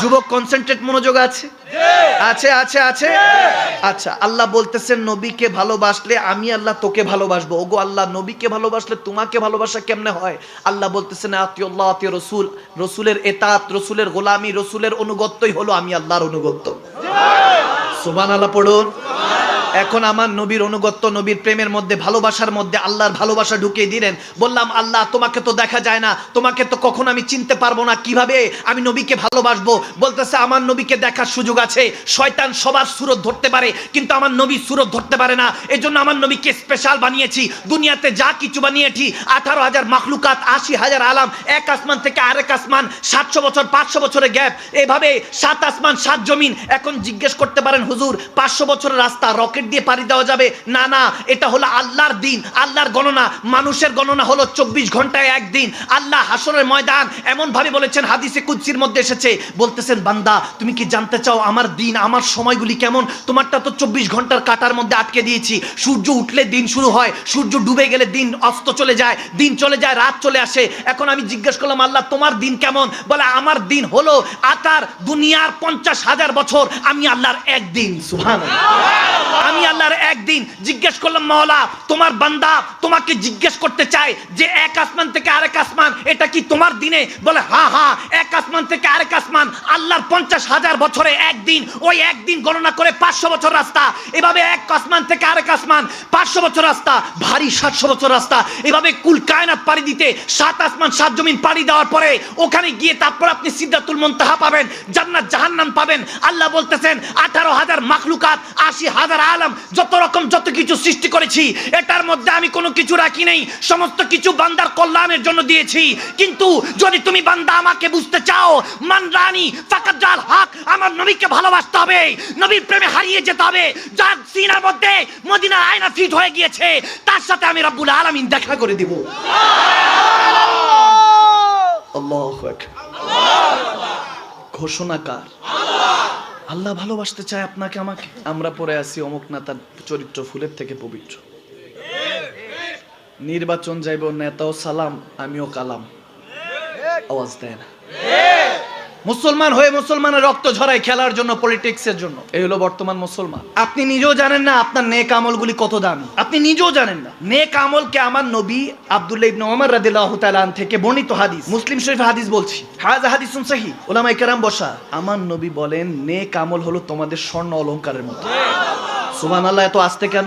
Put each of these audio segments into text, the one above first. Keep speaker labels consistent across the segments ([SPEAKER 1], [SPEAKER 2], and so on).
[SPEAKER 1] যুবক কনসেন্ট্রেট মনোযোগ আছে? আছে আছে আছে? আচ্ছা আল্লাহ বলতেছেন, নবীকে ভালোবাসলে আমি আল্লাহ তোকে ভালোবাসবো। ওগো আল্লাহ, নবীকে ভালোবাসলে তোমাকে ভালোবাসা কেমনে হয়? আল্লাহ বলতেছেন আতিউল্লাহ আতি রসুল। রসুলের এতাত, রসুলের গোলামি, রসুলের অনুগত্যই হলো আমি আল্লাহর অনুগত্য। সুবান আল্লাহ পড়ুন। এখন আমার নবীর অনুগত্য, নবীর প্রেমের মধ্যে, ভালোবাসার মধ্যে আল্লাহর ভালোবাসা ঢুকিয়ে দিলেন। বললাম, আল্লাহ, তোমাকে তো দেখা যায় না। তোমাকে তো কখন আমি চিনতে পারব না। কীভাবে আমি নবীকে ভালোবাসবো? বলতেছে, আমার নবীকে দেখার সুযোগ আছে। শয়তান সবার সুরত ধরতে পারে, কিন্তু আমার নবী সুরত ধরতে পারে না। এই জন্য আমার নবীকে স্পেশাল বানিয়েছি। দুনিয়াতে যা কিছু বানিয়েছি, আঠারো হাজার মাখলুকাত, আশি হাজার আলাম, এক আসমান থেকে আরেক আসমান, সাতশো বছর, পাঁচশো বছরের গ্যাপ। এভাবে সাত আসমান, সাত জমিন। এখন জিজ্ঞেস করতে পারেন, হুজুর, পাঁচশো বছরের রাস্তা, রকেট দিয়ে পাড়ি দেওয়া যাবে। না না, এটা হলো আল্লাহর দিন, আল্লাহর গণনা। মানুষের গণনা হলো চব্বিশ ঘন্টায় একদিন। আল্লাহ হাসরের ময়দান এমন ভাবে বলেছেন, হাদিসে কুদ্সির মধ্যে এসেছে। বলতেছেন, বান্দা, তুমি কি জানতে চাও আমার দিন, আমার সময়গুলি কেমন? তোমারটা তো চব্বিশ ঘণ্টার কাটার মধ্যে আটকে দিয়েছি। সূর্য উঠলে দিন শুরু হয়, সূর্য ডুবে গেলে দিন অস্ত চলে যায়, দিন চলে যায়, রাত চলে আসে। এখন আমি জিজ্ঞেস করলাম, আল্লাহ, তোমার দিন কেমন? বলে, আমার দিন হলো আকার দুনিয়ার পঞ্চাশ হাজার বছর, আমি আল্লাহর একদিন সুহান আমি আল্লাহর একদিন জিজ্ঞেস করলাম, মাওলা, তোমার বান্দা তোমাকে জিজ্ঞেস করতে চায় যে এক আসমান থেকে আরেক আসমান, এটা কি তোমার দিনে? বলে হ্যাঁ হ্যাঁ এক আসমান থেকে আরেক আসমান, আল্লাহর পঞ্চাশ হাজার বছরে একদিন, ওই একদিন গণনা করে পাঁচশো বছর রাস্তা, এভাবে এক আসমান থেকে আরেক আসমান, পাঁচশো বছর রাস্তা, ভারী সাতশো বছর রাস্তা, এভাবে কুল কায়নাত পাড়ি দিতে সাত আসমান, সাত জমিন পাড়ি দেওয়ার পরে ওখানে গিয়ে তারপর আপনি সিদ্ধাতুল মুনতাহা পাবেন, জান্নাত জাহান্নাম পাবেন। আল্লাহ বলতেছেন, আঠারো হাজার মাখলুকাত, আশি হাজার আলম যত রকম যত কিছু সৃষ্টি করেছি, এটার মধ্যে আমি কোনো কিছু রাখি নেই। সমস্ত কিছু বান্দার কল্যাণের জন্য দিয়েছি। কিন্তু যদি তুমি বান্দা আমাকে বুঝতে চাও, মান রানী, ফাকাত জাল হক, আমার নবীকে ভালোবাসতে হবে। নবীর প্রেমে হারিয়ে যেতে হবে। যার সিনার মধ্যে মদিনার আয়না ফিট হয়ে গিয়েছে, তার সাথে আমি রাব্বুল আলামিন দেখা করে দিব। আল্লাহু ঘোষণাকার আল্লাহ ভালোবাসতে চায় আপনাকে, আমাকে? আমরা পরে আছি অমুক না তার চরিত্র ফুলের থেকে পবিত্র। নির্বাচন যাইব, নেতাও সালাম, আমিও কালাম। আওয়াজ দেয় না। মুসলমান হয়ে মুসলমানের রক্ত ঝরায় খেলার জন্য পলিটিক্সের জন্য। এই হলো বর্তমান মুসলমান। আপনি নিজেও জানেন না আপনার নেক আমলগুলি কত দামি। আপনি নিজেও জানেন না। নেক আমলকে আমার নবী আব্দুল্লাহ ইবনে ওমর রাদিয়াল্লাহু তাআলা থেকে বর্ণিত হাদিস। মুসলিম শরীফ হাদিস বলছি। হাযা হাদিসুন সহিহ। উলামায়ে কেরাম বসা। আমার নবী বলেন, নেক আমল হলো তোমাদের স্বর্ণ অলংকারের মতো। সুবহানাল্লাহ, এত আস্তে কেন?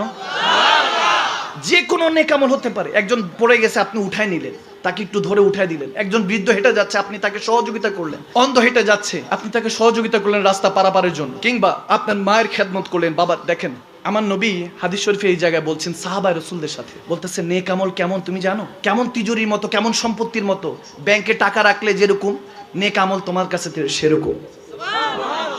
[SPEAKER 1] যে কোনো নেকামল হতে পারে। একজন পড়ে গেছে, আপনি উঠায় নিলেন। তাকে একটু ধরে উঠাই দিলেন। একজন বৃদ্ধ হেঁটে যাচ্ছে, আপনি তাকে সহযোগিতা করলেন। অন্ধ হেঁটে যাচ্ছে, আপনি তাকে সহযোগিতা করলেন রাস্তা পারাপারের জন্য। কিংবা আপনার মায়ের খেদমত করলেন, বাবা, দেখেন, আমার নবী হাদিস শরীফে এই জায়গায় বলছেন সাহাবাই রসুলদের সাথে। বলতেছে নে কামল কেমন, তুমি জানো? কেমন তিজুরির মতো, কেমন সম্পত্তির মতো, ব্যাংকে টাকা রাখলে যেরকম নে কামল তোমার কাছে সেরকম।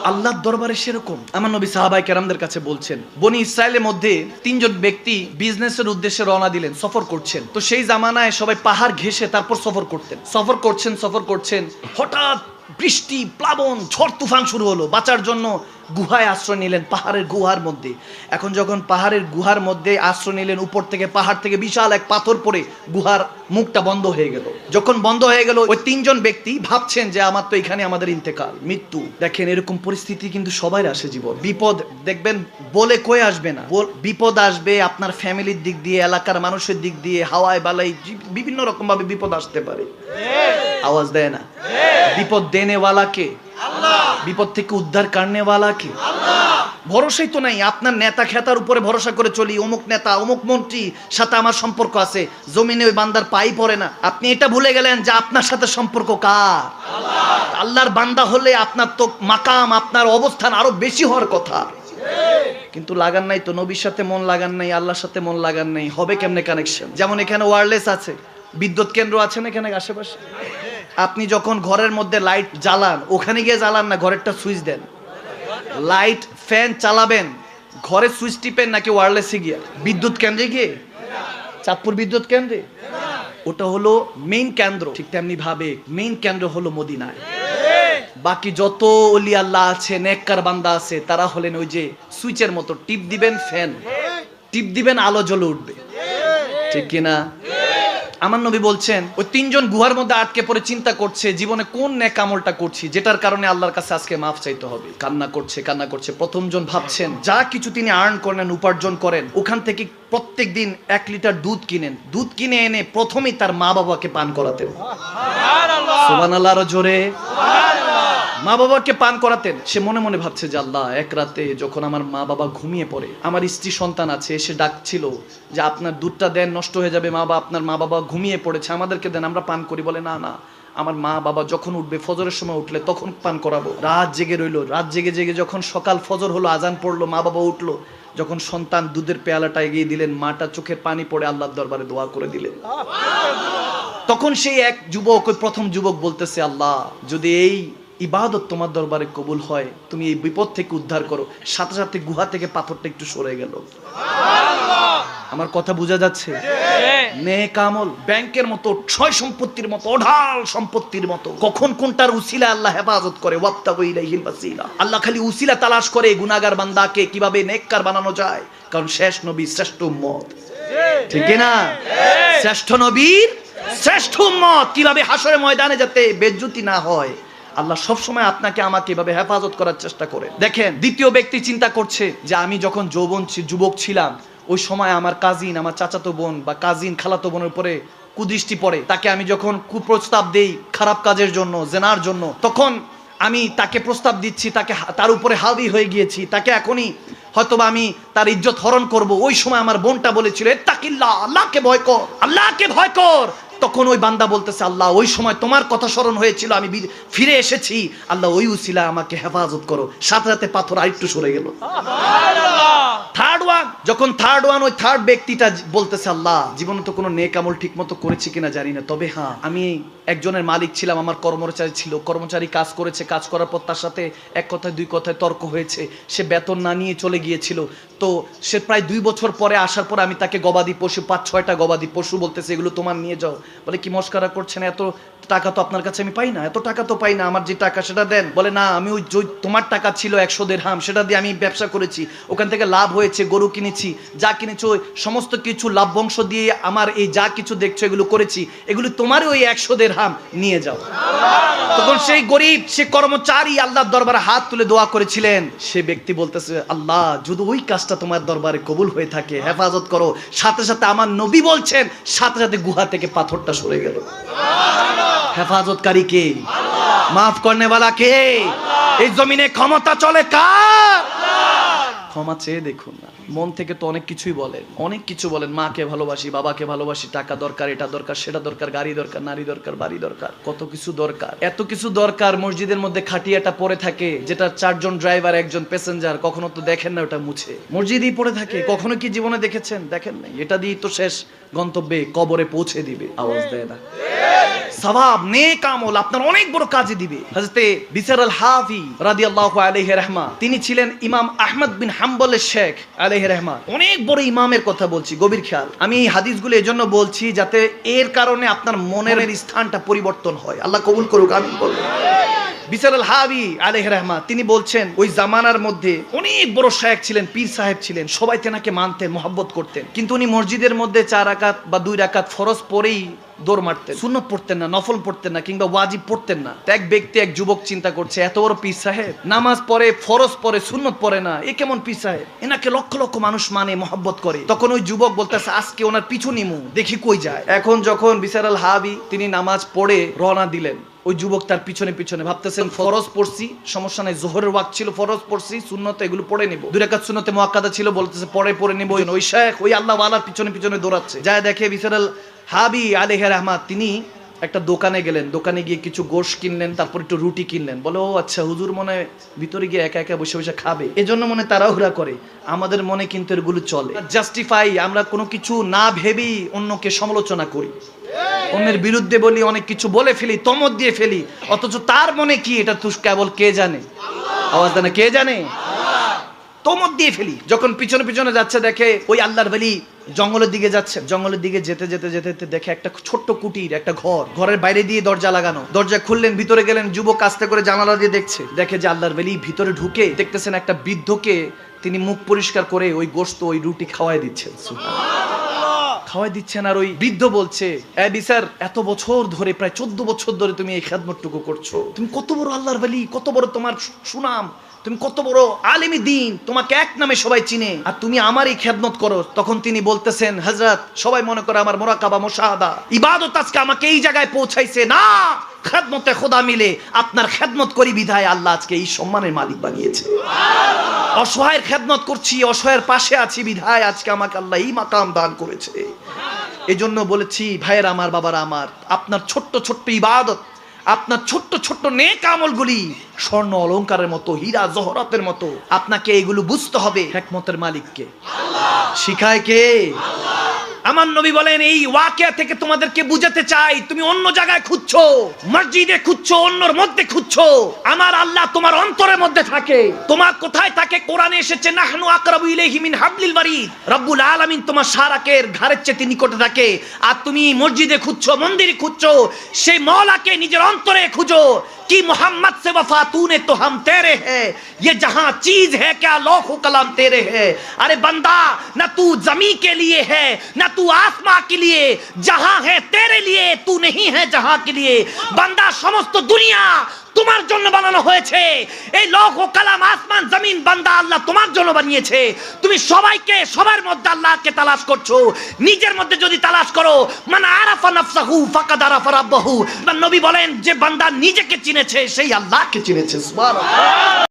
[SPEAKER 1] আল্লাহর দরবারে সেরকম। আমার নবী সাহাবাই কেরামদের কাছে বলছেন, বনি ইসরায়েলের মধ্যে তিনজন ব্যক্তি বিজনেসের উদ্দেশ্যে রওনা দিলেন, সফর করছেন। তো সেই জামানায় সবাই পাহাড় ঘেসে তারপর সফর করতেন। সফর করছেন সফর করছেন। হঠাৎ বৃষ্টি প্লাবন ঝড় তুফান শুরু হলো। বাঁচার জন্য গুহায় আশ্রয় নিলেন পাহাড়ের গুহার মধ্যে। এখন যখন পাহাড়ের গুহার মধ্যে আশ্রয় নিলেন উপর থেকে পাহাড় থেকে বিশাল এক পাথর পড়ে গুহার মুখটা বন্ধ হয়ে গেল। যখন বন্ধ হয়ে গেল ওই তিনজন ব্যক্তি ভাবছেন যে আমার তো এখানে আমাদের ইন্তেকাল মৃত্যু। দেখেন এরকম পরিস্থিতি কিন্তু সবাই আসে জীবন। বিপদ দেখবেন বলে কয়ে আসবে না? বিপদ আসবে আপনার ফ্যামিলির দিক দিয়ে এলাকার মানুষের দিক দিয়ে হাওয়ায় বালাই বিভিন্ন রকম ভাবে বিপদ আসতে পারে। আওয়াজ দেয় না। বিপদ দেনেওয়ালাকে, বিপদ থেকে উদ্ধার কারণেওয়ালাকে ভরসাই তো নাই, আপনার নেতা খেতার উপরে ভরসা করে চলি, অমুক নেতা, অমুক মন্ত্রী, সাথে আমার সম্পর্ক আছে, জমিনে ওই বান্দার পাই পড়ে না। আপনি এটা ভুলে গেলেন যে আপনার সাথে সম্পর্ক কার? আল্লাহর বান্দা হলে আপনার তো মাকাম, আপনার অবস্থান আরও বেশি হওয়ার কথা। কিন্তু লাগান নাই তো, নবীর সাথে মন লাগান নাই, আল্লাহর সাথে মন লাগান নাই, হবে কেমনে কানেকশন যেমন এখানে ওয়্যারলেস আছে, বিদ্যুৎ কেন্দ্র আছে না এখানে আশেপাশে? আপনি যখন ঘরের মধ্যে লাইট জ্বালান, ওখানে গিয়ে জ্বালান না, ঘরেরটা সুইচ দেন। লাইট ফ্যান চালাবেন, ঘরে সুইচ টিপেন নাকি ওয়্যারলেসে গিয়ে? বিদ্যুৎ কেন্দ্রে গিয়ে? চাঁদপুর বিদ্যুৎ কেন্দ্রে? ওটা হলো মেইন কেন্দ্র। ঠিক তেমনি ভাবে মেইন কেন্দ্র হলো মদিনায়। বাকি যত অলি আল্লাহ আছে, নেককার বান্দা আছে, তারা হলেন ওই যে সুইচের মতো। টিপ দিবেন ফ্যান টিপ দিবেন আলো জ্বলে উঠবে। ঠিক কিনা? আমার নবী বলছেন ওই তিনজন গুহার মধ্যে আটকে পড়ে চিন্তা করছে জীবনে কোন ন্যাক আমলটা করছি যেটার কারণে আল্লাহর কাছে আজকে মাফ চাইতে হবে। কান্না করছে কান্না করছে প্রথমজন ভাবছেন যা কিছু তিনি আর্ন করেন উপার্জন করেন ওখান থেকে প্রত্যেক দিন এক লিটার দুধ কিনেন। দুধ কিনে এনে প্রথমেই তার মা বাবাকে পান করাতেন। সুবান আল্লাহ জোরে। মা বাবাকে পান করাতেন। সে মনে মনে ভাবছে যে আল্লাহ এক রাতে যখন আমার মা বাবা ঘুমিয়ে পড়ে আমার স্ত্রী সন্তান আছে এসে ডাকছিল যে আপনার দুধটা দেন নষ্ট হয়ে যাবে মা বাবা আপনার মা বাবা ঘুমিয়ে পড়েছে আমাদেরকে দেন আমরা পান করি। বলে না না আমার মা বাবা যখন উঠবে ফজরের সময় উঠলে তখন পান করাবো। রাত জেগে রইল রাত জেগে জেগে যখন সকাল ফজর হলো আজান পড়ল মা বাবা উঠল যখন সন্তান দুধের পেয়ালাটা এগিয়ে দিলেন মাটা চোখের পানি পড়ে আল্লাহর দরবারে দোয়া করে দিলেন। তখন সেই এক যুবক ওই প্রথম যুবক বলতেছে আল্লাহ যদি এই ইবাদত তোমার দরবারে কবুল হয় তুমি এই বিপদ থেকে উদ্ধার করো। সাথে সাথে গুহা থেকে পাথরটা একটু সরে গেল। আমার কথা বোঝা যাচ্ছে? নে কামল ব্যাংকের মতো ছয় সম্পত্তির মতো অঢাল সম্পত্তির মতো। কখন কোনটার উসিলা আল্লাহ হেফাজত করে? ওয়াক্তাবু ইলাইহিল ওয়াসিলা। আল্লাহ খালি উসিলা তালাশ করে গুনাহগার বান্দাকে কীভাবে নেককার বানানো যায়? কারণ শেষ নবী শ্রেষ্ঠ উম্মত। ঠিক না শ্রেষ্ঠ নবীর শ্রেষ্ঠ উম্মত। কীভাবে হাসরের ময়দানে যাতে বেজ্জুতি না হয়? আল্লাহ সবসময় আপনাকে আমাকে এভাবে হেফাজত করার চেষ্টা করে দেখেন, দ্বিতীয় ব্যক্তি চিন্তা করছে যে আমি যখন যৌবন যুবক ছিলাম, ওই সময় আমার কাজিন আমার চাচাতো বোন বা কাজিন খালাতো বোনের উপরে কুদৃষ্টি পড়ে। তাকে আমি যখন কুপ্রস্তাব দেই খারাপ কাজের জন্য, জেনার জন্য, তখন আমি তাকে প্রস্তাব দিচ্ছি, তাকে তার উপরে হাবি হয়ে গিয়েছি। তাকে এখনই হয়তোবা আমি তার ইজ্জত হরণ করব। ওই সময় আমার বোনটা বলেছিল তাকিল্লা আল্লাহকে ভয় কর, আল্লাহকে ভয় কর। তখন ওই বান্দা বলতেছে, আল্লাহ, ওই সময় তোমার কথা স্মরণ হয়েছিল, আমি ফিরে এসেছি। আল্লাহ, ওই উসিলা আমাকে হেফাজত করো। সাথে সাথে পাথর আরেকটু সরে গেল। থার্ড ওয়ান যখন থার্ড ওয়ান ওই থার্ড ব্যক্তিটা বলতেছে, আল্লাহ, জীবনে তো কোনো নেক আমল ঠিক মতো করেছি কিনা জানি না। তবে হ্যাঁ আমি একজনের মালিক ছিলাম, আমার কর্মচারী ছিল। কর্মচারী কাজ করেছে, কাজ করার পর তার সাথে এক কথায়, দুই কথায় তর্ক হয়েছে। সে বেতন না নিয়ে চলে গিয়েছিল। তো সে প্রায় দুই বছর পরে আসার পর আমি তাকে গবাদি পশু, পাঁচ, ছয়টা গবাদি পশু বলতেছে, এগুলো তোমার নিয়ে যাও। বলে, কি মস্কারা করছেন? এত টাকা তো আপনার কাছে আমি পাই না। এত টাকা তো পাই না। আমার যে টাকা সেটা দেন। বলে, না, আমি ওই তোমার টাকা ছিল একশো দেড়হাম, সেটা দিয়ে আমি ব্যবসা করেছি। ওখান থেকে লাভ হয়েছে, গরু কিনেছি, যা কিনেছি সমস্ত কিছু লাভ বংশ দিয়ে আমার এই যা কিছু দেখছ, এগুলো করেছি। এগুলো তোমারই ওই একশো দেড়হাম নিয়ে যাও। তখন সেই গরিব, সে কর্মচারী আল্লাহর দরবারে হাত তুলে দোয়া করেছিলেন। সে ব্যক্তি বলতেছে, আল্লাহ, যদি ওই কাজটা তোমার দরবারে কবুল হয়ে থাকে, হেফাজত করো। সাথে সাথে আমার নবী বলছেন, সাথে সাথে গুহা থেকে পাথরটা সরে গেল। হেফাজতকারী কে? মাফ করনে वाला কে? এই জমিনে ক্ষমতা চলে কার? ক্ষমা চেয়ে দেখুন না। মন থেকে তো অনেক কিছুই বলেন অনেক কিছু বলেন, মাকে ভালোবাসি, বাবাকে ভালোবাসি, টাকা দরকার, এটা দরকার, সেটা দরকার, গাড়ি দরকার, নারী দরকার, বাড়ি দরকার, কত কিছু দরকার। এত কিছু দরকার মসজিদের মধ্যে খাটিয়াটা পড়ে থাকে, যেটা চারজন ড্রাইভার একজন প্যাসেঞ্জার কখনো তো দেখেন না, ওটা মুছে। মসজিদই পড়ে থাকে, কখনো কি জীবনে দেখেছেন? দেখেন নাই, এটা দিয়েই তো শেষ। গন্তব্যে কবরে পৌঁছে দিবে। আওয়াজ দেয় না। সবাব নেক আমল আপনার অনেক বড় কাজে দিবে। হযরতে বিসার আল হাফি রাদিয়াল্লাহু আলাইহি রাহমা তিনি ছিলেন ইমাম আহমদ বিন হাম্বলের শেখ আলাইহি রাহমা। অনেক বড় ইমামের কথা বলছি গভীর খেয়াল। আমি এই হাদিসগুলো এজন্য বলছি যাতে এর কারণে আপনার মনের স্থানটা পরিবর্তন হয়। আল্লাহ কবুল করুক আমি বলব বিসার আল হাবি আলহ রহমা তিনি বলছেন, ওই জামানার মধ্যে অনেক বড় শায়েক ছিলেন, পীর সাহেব ছিলেন, সবাই তেনাকে মানতেন, মহব্বত করতেন। কিন্তু উনি মসজিদের মধ্যে চার রাকাত বা দুই রাকাত ফরজ পরেই দৌড় মারতেন। সুন্নত পড়তেন না, নফল পড়তেন না, কিংবা ওয়াজিব পড়তেন না। এক ব্যক্তি, এক যুবক চিন্তা করছে, এত বড় পীর সাহেব, নামাজ পড়ে, ফরজ পড়ে, সুন্নত পড়ে না, এ কেমন পীর সাহেব? এনাকে লক্ষ লক্ষ মানুষ মানে মহব্বত করে। তখন ওই যুবক বলতেছে, আজকে ওনার পিছু নিমু, দেখি কই যায়। এখন যখন বিসার আল হাবি তিনি নামাজ পড়ে রওনা দিলেন ওই যুবক তার পিছনে পিছনে। ভাবতেছেন ফরজ পড়ছি সমস্যা নাই জোহরের ওয়াক ছিল ফরজ পড়ছি শূন্যতে এগুলো পড়ে নিব। দুই রাকাত শূন্যতে মোয়াক্কাদা ছিল বলতেছে পরে পড়ে নিব। ওই শেখ ওই আল্লাহ ওয়ালার পিছনে পিছনে দৌড়াচ্ছে। যায় দেখে বিসারাল হাবি আলেহের আহমাদ তিনি একটা দোকানে গেলেন। দোকানে গিয়ে কিছু গোশ কিনলেন তারপর একটু রুটি কিনলেন। বলে ও আচ্ছা হুজুর মনে ভিতরে গিয়ে একা একা বসে বসে খাবে? এজন্য মনে তাড়াহুড়া করে। আমাদের মনে কিন্তু এগুলো চলে। জাস্টিফাই আমরা কোনো কিছু না ভেবেই অন্যকে সমালোচনা করি। অন্যের বিরুদ্ধে বলি, অনেক কিছু বলে ফেলি, তমত দিয়ে ফেলি, অথচ তার মনে কি, এটা তুষ কেবল কে জানে আওয়াজ দেয় না কে জানে তমত দিয়ে ফেলি, যখন পিছনে পিছনে যাচ্ছে, দেখে ওই আল্লাহর বলি জঙ্গলের দিকে যাচ্ছে, জঙ্গলের দিকে যেতে যেতে যেতে যেতে দেখে একটা ছোট্ট কুটির, একটা ঘর, ঘরের বাইরে দিয়ে দরজা লাগানো দরজা খুললেন, ভিতরে গেলেন, যুবক আস্তে করে জানালা দিয়ে দেখছে, দেখে যে আল্লাহর বেলি ভিতরে ঢুকে দেখতেছেন একটা বৃদ্ধকে তিনি মুখ পরিষ্কার করে ওই গোস্ত ওই রুটি খাওয়াই দিচ্ছেন। খাওয়াই দিচ্ছেন আর ওই বৃদ্ধ বলছে এত বছর ধরে, প্রায় চোদ্দ বছর ধরে তুমি এই খেদমতটুকু করছ। তুমি কত বড় আল্লাহর বলি কত বড় তোমার সুনাম, তুমি কত বড় আলিমি দিন, তোমাকে এক নামে সবাই চিনে। আর তুমি আমারই খেদমত করো। তখন তিনি বলতেছেন হজরত সবাই মনে করে আমার মোরাকাবা, মোশাহাদা। ইবাদত আজকে আমাকে এই জায়গায় পৌঁছাইছে। না, খেদমতে খোদা মিলে আপনার খেদমত করি বিধায় আল্লাহ আজকে এই সম্মানের মালিক বানিয়েছে। অসহায়ের খেদমত করছি, অসহায়ের পাশে আছি বিধায় আজকে আমাকে আল্লাহ এই মাকাম দান করেছে। এই জন্য বলেছি, ভাইয়ের আমার, বাবার আমার, আপনার ছোট্ট ছোট্ট ইবাদত, আপনার ছোট্ট ছোট্ট নেক আমলগুলি স্বর্ণ অলংকারের মতো, হীরা জহরতের মতো, আপনাকে এগুলো বুঝতে হবে একমতের মালিককে। শিখায় কে? আমার নবী বলেন, এই ওয়াকিয়া থেকে তোমাদেরকে বুঝাতে চাই, তুমি অন্য জায়গায় খুঁজছো, মসজিদে খুঁজছো, অন্যর মধ্যে খুঁজছো। আমার আল্লাহ তোমার অন্তরের মধ্যে থাকে। তোমার কোথায় থাকে? কোরআনে এসেছে, নাহনু আকরাবু ইলাইহি মিন হাবলিল বারিদ। রব্বুল আলামিন তোমার সারাকের ঘাড়ের চেয়ে নিকটে থাকে। আর তুমি মসজিদে খুঁজছো, মন্দিরে খুঁজছো, সেই মৌলাকে নিজের অন্তরে খুঁজো। کی محمد سے وفاتون تو ہم تیرے ہیں۔ یہ جہاں چیز ہے، کیا لوخ و کلام تیرے ہے ارے بندہ، نہ تو زمین کے لیے ہے، نہ تو آسمان کے لیے۔ جہاں ہے تیرے لیے، تو نہیں ہے جہاں کے لیے۔ بندہ سمست تو دنیا۔ তোমার জন্য বানানো হয়েছে। এই লৌহ কালাম আসমান, জমিন, বান্দা আল্লাহ তোমার জন্য বানিয়েছে। তুমি সবাইকে, সবার মধ্যে আল্লাহকে তালাশ করছ। নিজের মধ্যে যদি তালাশ করো মানে আরাফা নাফসাহু, ফাকাদ আরাফা রাব্বাহু। নবী বলেন, যে বান্দা নিজেকে চিনেছে, সেই আল্লাহকে চিনেছে, সুবহানাল্লাহ।